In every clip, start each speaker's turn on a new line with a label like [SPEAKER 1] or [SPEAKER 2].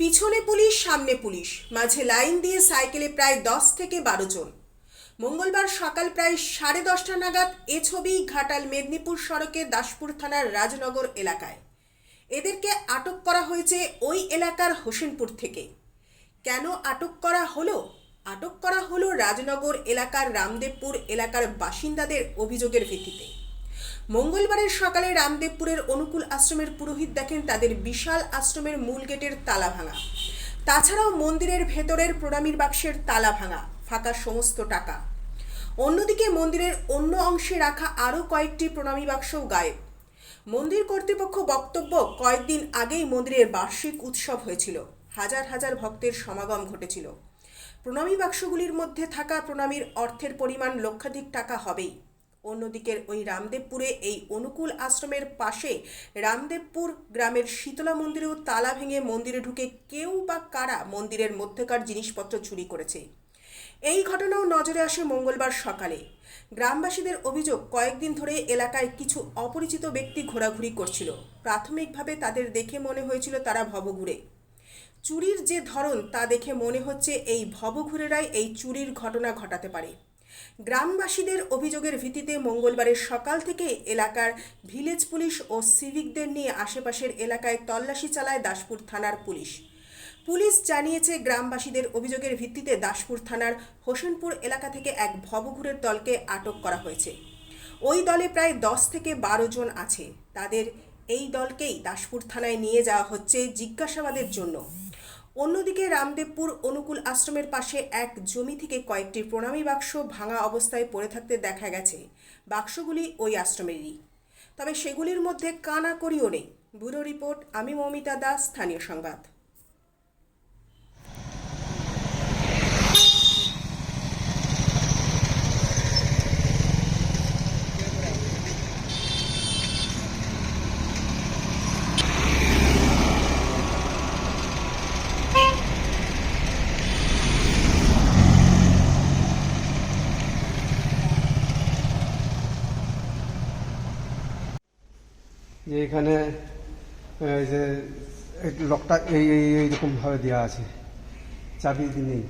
[SPEAKER 1] পিছনে পুলিশ, সামনে পুলিশ। মাঝে লাইন দিয়ে সাইকেলে প্রায় দশ থেকে বারো জন। মঙ্গলবার সকাল প্রায় সাড়ে দশটা নাগাদ এ ছবি ঘাটাল মেদিনীপুর সড়কে দাসপুর থানার রাজনগর এলাকায়। এদেরকে আটক করা হয়েছে ওই এলাকার হোসেনপুর থেকে। কেন আটক করা হলো? আটক করা হলো রাজনগর এলাকার রামদেবপুর এলাকার বাসিন্দাদের অভিযোগের ভিত্তিতে। মঙ্গলবারের সকালে রামদেবপুরের অনুকূল আশ্রমের পুরোহিত দেখেন তাদের বিশাল আশ্রমের মূল গেটের তালা ভাঙা। তাছাড়াও মন্দিরের ভেতরের প্রণামীর বাক্সের তালা ভাঙা, ফাঁকা সমস্ত টাকা। অন্যদিকে মন্দিরের অন্য অংশে রাখা আরও কয়েকটি প্রণামী বাক্সও গায়েব। মন্দির কর্তৃপক্ষ বক্তব্য, কয়েকদিন আগেই মন্দিরের বার্ষিক উৎসব হয়েছিল। হাজার হাজার ভক্তের সমাগম ঘটেছিল। প্রণামী বাক্সগুলির মধ্যে থাকা প্রণামীর অর্থের পরিমাণ লক্ষাধিক টাকা হবেই। অন্যদিকের ওই রামদেবপুরে এই অনুকূল আশ্রমের পাশে রামদেবপুর গ্রামের শীতলা মন্দিরেও তালা ভেঙে মন্দিরে ঢুকে কেউ বা কারা মন্দিরের মধ্যেকার জিনিসপত্র চুরি করেছে। এই ঘটনাও নজরে আসে মঙ্গলবার সকালে। গ্রামবাসীদের অভিযোগ, কয়েকদিন ধরে এলাকায় কিছু অপরিচিত ব্যক্তি ঘোরাঘুরি করছিল। প্রাথমিকভাবে তাদের দেখে মনে হয়েছিল তারা ভবঘুরে। চুরির যে ধরন, তা দেখে মনে হচ্ছে এই ভবঘুরেরাই এই চুরির ঘটনা ঘটাতে পারে। গ্রামবাসীদের অভিযোগের ভিত্তিতে মঙ্গলবারের সকাল থেকে এলাকার ভিলেজ পুলিশ ও সিভিকদের নিয়ে আশেপাশের এলাকায় তল্লাশি চালায় দাসপুর থানার পুলিশ। পুলিশ জানিয়েছে, গ্রামবাসীদের অভিযোগের ভিত্তিতে দাসপুর থানার হোসেনপুর এলাকা থেকে এক ভবঘুরের দলকে আটক করা হয়েছে। ওই দলে প্রায় দশ থেকে বারো জন আছে। তাদের এই দলকেই দাসপুর থানায় নিয়ে যাওয়া হচ্ছে জিজ্ঞাসাবাদের জন্য। অন্যদিকে রামদেবপুর অনুকূল আশ্রমের পাশে এক জমি থেকে কয়েকটি প্রণামী বাক্স ভাঙা অবস্থায় পড়ে থাকতে দেখা গেছে। বাক্সগুলি ওই আশ্রমেরই। তবে সেগুলির মধ্যে কানাকড়িও নেই। ব্যুরো রিপোর্ট, আমি মমিতা দাস, স্থানীয় সংবাদ
[SPEAKER 2] যে এখানে এই যে এই লকটা এই এই এইরকম ভাবে দেওয়া আছে। চাবি নেই।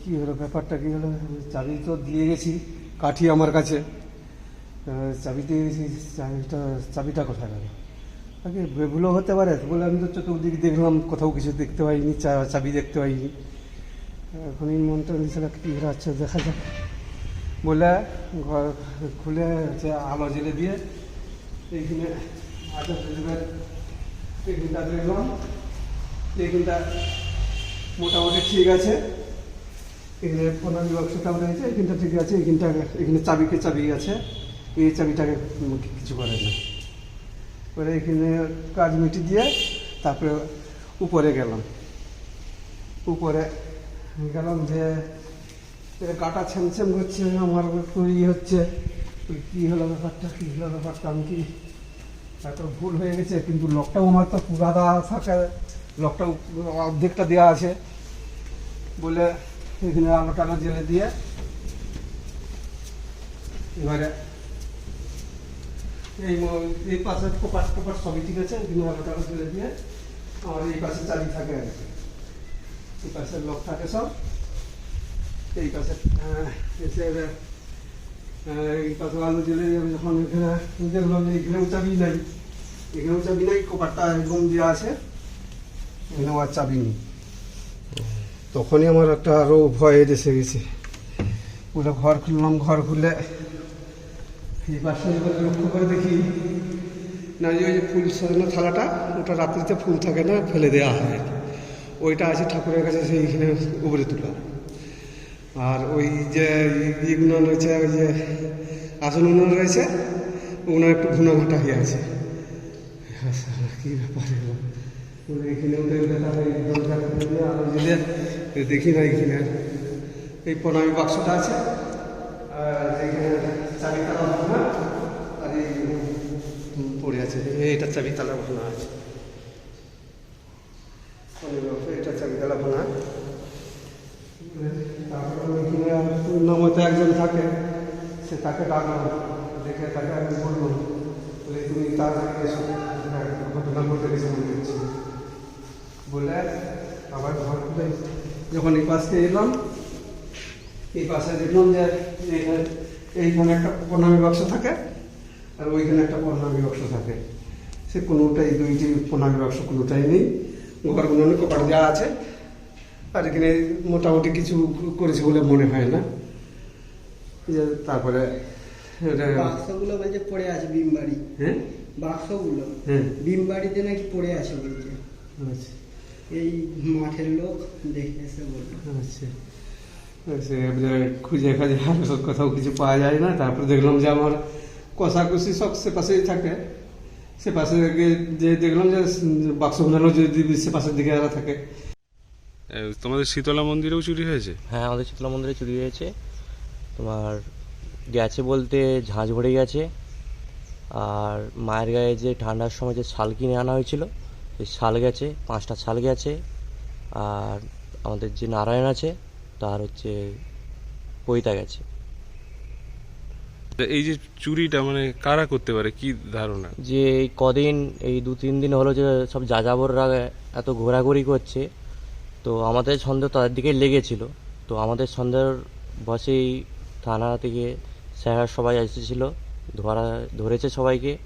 [SPEAKER 2] কি হলো ব্যাপারটা, কি হলো? চাবি তো দিয়ে গেছি, কাঠি আমার কাছে। চাবি দিয়ে গেছি, চাবিটা চাবিটা কোথায় গেল? আগে ভুলও হতে পারে বলে আমি তো চতুর্দিক দেখলাম, কোথাও কিছু দেখতে পাইনি চাবি দেখতে পাইনি। এখনই মনটা নিয়েছিল কী হচ্ছে দেখা যাক। বলে খুলে হচ্ছে আলো জ্বেলে দিয়ে এইখানে আচার শরীফের এইখানটা দেখলাম এইখানটা মোটামুটি ঠিক আছে। এখানে প্রণামী বাক্সটাও রয়েছে এখানটা ঠিক আছে এখানটা এখানে চাবিকে চাবি আছে। এই চাবিটাকে কিছু করে না পরে এখানে কাজ মিটি দিয়ে তারপরে উপরে গেলাম। উপরে গেলাম যে কাটা ছ্যামছ্যাম করছে আমার ইয়ে হচ্ছে। কী হলো ব্যাপারটা কী হলো ব্যাপারটা আমি কি এত ভুল হয়ে গেছে কিন্তু লকটাও আমার তো পুরাদা থাকে লকটাও অর্ধেকটা দেওয়া আছে। বলে এখানে আলো টালো জেলে দিয়ে এবারে এই এই পাশে কোপাট কোপাট সবই ঠিক আছে এখানে আলো টালো জেলে দিয়ে আমার এই পাশে চাবি থাকে আর কি। এই পাশে লক থাকে সব। এই পাশে আহ, এসে এবার, যাবে যখন এখানেও চাবি চাবি আছে। আর চাবি নেই। তখনই আমার একটা আরও ভয় এসে গেছে। পুরো ঘর খুললাম, ঘর খুলে লক্ষ্য করে দেখি, না যে ওই যে ফুল সাজানো থালাটা, ওটা রাত্রিতে ফুল থাকে না, ফেলে দেওয়া হয়। ওইটা আছে ঠাকুরের কাছে, সেইখানে উপরে তোলা। আর ওই যে ইয়েগুলো রয়েছে ওই যে আসল উনুন রয়েছে ওগুলো একটু ঘুনা ঘাটা হয়ে আছে। সালা, কি ব্যাপার এখানে দেখি না এখানে। এই প্রণামী বাক্সটা আছে আর যেখানে চাবি তালা আর এই পড়ে আছে। এইটা চাবি তালা ভাঙা আছে প্রণামী বাক্স, এটা চাবি তালা ভাঙা তারপরে ওইখানে নামতে একজন থাকে সে তাকে ডাকলাম দেখে তাকে আমি বললাম বলে, তুমি এসো। ঘটনা ঘটে গেছে মনে হচ্ছে বলে, আবার ঘর খুলে। যখন এই পাশে এলাম, এই পাশে দেখলাম যে এইখানে একটা প্রণামী বাক্স থাকে আর ওইখানে একটা প্রণামী বাক্স থাকে। সে কোনোটাই, দুইটি প্রণামী বাক্স কোনোটাই নেই। ঘরগুলো অনেক কপাট দেওয়া আছে, আর এখানে মোটামুটি কিছু করেছে বলে মনে হয় না। তারপরে
[SPEAKER 3] বাক্সগুলো বলছে পড়ে আছে বিমবাড়ি।
[SPEAKER 2] হ্যাঁ?
[SPEAKER 3] বাক্সগুলো
[SPEAKER 2] হ্যাঁ।
[SPEAKER 3] বিমবাড়িতে নাকি পড়ে আছে বলছে।
[SPEAKER 2] আচ্ছা।
[SPEAKER 3] এই মাঠের লোক দেখে এসে বলল।
[SPEAKER 2] আচ্ছা। সে এবারে খুঁজে খাজে আর কোথাও কিছু পাওয়া যায় না। তারপরে দেখলাম যে আমার কষাকষি সব সে পাশেই থাকে। সে পাশে গিয়ে যে দেখলাম যে বাক্সগুলো যদি সে পাশের দিকে থাকে।
[SPEAKER 4] তোমাদের শীতলা মন্দিরেও চুরি হয়েছে?
[SPEAKER 5] হ্যাঁ আমাদের শীতলা মন্দিরে চুরি হয়েছে। তোমার গেছে বলতে ঝাঁঝ ভরে গেছে। আর মায়ের গায়ে যে ঠান্ডার সময় যে শাল কিনে আনা হয়েছিল সেই শাল গেছে পাঁচটা শাল গেছে। আর আমাদের যে নারায়ণ আছে তার হচ্ছে পৈতা গেছে।
[SPEAKER 4] তা এই যে চুরিটা মানে কারা করতে পারে কি ধারণা?
[SPEAKER 5] যে এই কদিন এই দু তিন দিন হলো যে সব যাযাবররা এত ঘোরাঘুরি করছে তো আমাদের সন্দেহ তাদের দিকে লেগেছিল। তো আমাদের সন্দেহের বসেই থানা থেকে স্যার সবাই এসেছিল ধরা ধরেছে সবাইকে।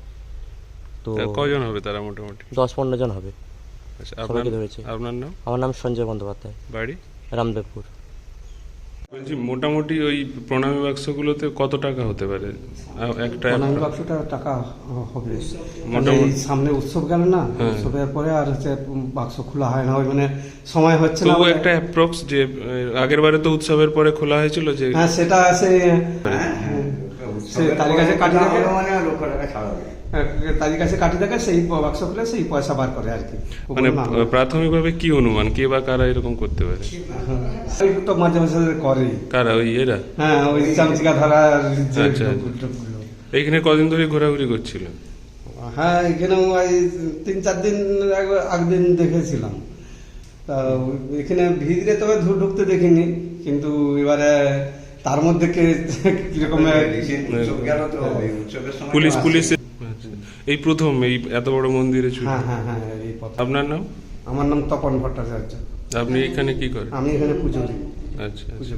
[SPEAKER 5] তো
[SPEAKER 4] কজন হবে তারা মোটামুটি?
[SPEAKER 5] দশ পনেরো জন হবে।
[SPEAKER 4] আচ্ছা, আপনার
[SPEAKER 5] ধরেছে।
[SPEAKER 4] আপনার নাম?
[SPEAKER 5] আমার নাম সঞ্জয় বন্দ্যোপাধ্যায়।
[SPEAKER 4] বাড়ি?
[SPEAKER 5] রামদেবপুর।
[SPEAKER 4] বলছি মোটামুটি ওই প্রণামী বাক্সগুলোতে কত টাকা হতে পারে? একটা
[SPEAKER 2] প্রণামী বাক্সটা টাকা হবে।
[SPEAKER 4] মোটামুটি-
[SPEAKER 2] সামনে উৎসব গেল না
[SPEAKER 4] হ্যাঁ।
[SPEAKER 2] উৎসবের পরে আর হচ্ছে বাক্স খোলা হয় না ওই মানে সময় হচ্ছে না
[SPEAKER 4] একটা অ্যাপ্রক্স যে আগের বারে তো উৎসবের পরে খোলা হয়েছিল যে
[SPEAKER 2] হ্যাঁ সেটা সে সে কাটি থাকে
[SPEAKER 6] মানে লক্ষ টাকা ছাড় হবে।
[SPEAKER 2] তালিকা কাটি থাকে সেই বাক্স খুলে সেই পয়সা বার করে আর কি।
[SPEAKER 4] মানে প্রাথমিকভাবে কি অনুমান কে বা কারা এরকম করতে পারে?
[SPEAKER 2] ওই তো মাঝে মাঝে করে।
[SPEAKER 4] কারা? ওই এরা?
[SPEAKER 2] হ্যাঁ ওই চামচিকা ধরা যে
[SPEAKER 4] আচ্ছা, আচ্ছা। এইখানে কদিন ধরে ঘোরাঘুরি করছিল?
[SPEAKER 2] হ্যাঁ এখানে ওই তিন চার দিন আগে- আগদিন দেখেছিলাম। তা এখানে ভিড়ে তবে ধু- ঢুকতে দেখিনি কিন্তু এবারে তার মধ্যে কে কীরকম
[SPEAKER 6] ওই উৎসবের সময়
[SPEAKER 4] পুলিশ পুলিশ এই প্রথম এই এত বড় মন্দিরে ছুটি।
[SPEAKER 2] হ্যাঁ হ্যাঁ হ্যাঁ এই পথ
[SPEAKER 4] আপনার নাম?
[SPEAKER 2] আমার নাম তপন ভট্টাচার্য।
[SPEAKER 4] আপনি এখানে কি করেন?
[SPEAKER 2] আমি এখানে পুজো দিই
[SPEAKER 4] আচ্ছা আচ্ছা।
[SPEAKER 2] পুজো